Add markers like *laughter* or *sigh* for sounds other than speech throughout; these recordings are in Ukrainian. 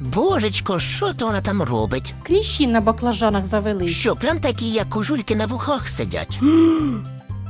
Божечко, що то вона там робить? Кліщі на баклажанах завелись. Що, прям такі, як кужульки на вухах сидять? *gasps*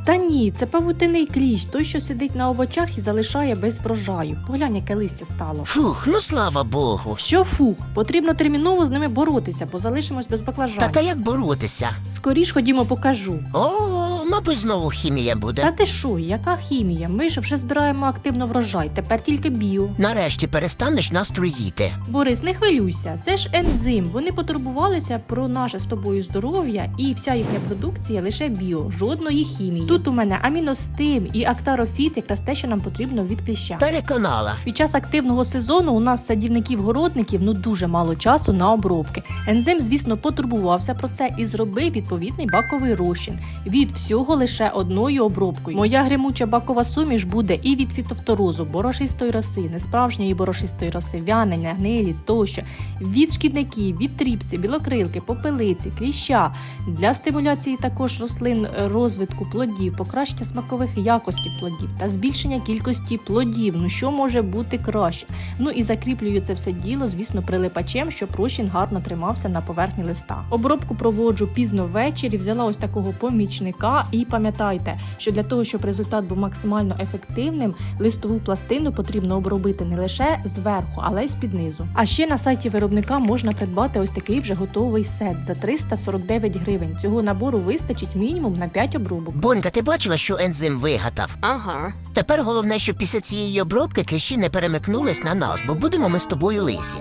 Та ні, це павутиний кліщ, той, що сидить на овочах і залишає без врожаю. Поглянь, яке листя стало. Фух, ну слава Богу. Що фух, потрібно терміново з ними боротися, бо залишимось без баклажанів. Так а як боротися? Скоріш ходімо, покажу. О, мабуть, знову хімія буде. Та ти що, яка хімія? Ми ж вже збираємо активно врожай, тепер тільки біо. Нарешті перестанеш нас труїти. Борис, не хвилюйся, це ж ензим. Вони потурбувалися про наше з тобою здоров'я, і вся їхня продукція лише біо, жодної хімії. Тут у мене аміностим і актарофіт, якраз те, що нам потрібно від кліща. Переконала. Під час активного сезону у нас садівників-городників ну дуже мало часу на обробки. Ензим, звісно, потурбувався про це і зробив відповідний баковий розчин. Від всього лише одною обробкою. Моя гримуча бакова суміш буде і від фітофторозу, борошистої роси, несправжньої борошистої роси, вянення, гнилі тощо, від шкідників, від тріпси, білокрилки, попелиці, кліща для стимуляції також рослин е, розвитку плодів, покращення смакових якостей плодів та збільшення кількості плодів. Ну що може бути краще? Ну і закріплюю це все діло, звісно, прилипачем, щоб розчин гарно тримався на поверхні листа. Обробку проводжу пізно ввечері, взяла ось такого помічника. І пам'ятайте, що для того, щоб результат був максимально ефективним, листову пластину потрібно обробити не лише зверху, але й з-під низу. А ще на сайті виробника можна придбати ось такий вже готовий сет за 349 гривень. Цього набору вистачить мінімум на 5 обробок. Бонька, ти бачила, що ензим вигадав? Ага. Тепер головне, щоб після цієї обробки кліщі не перемикнулись на нас, бо будемо ми з тобою лисі.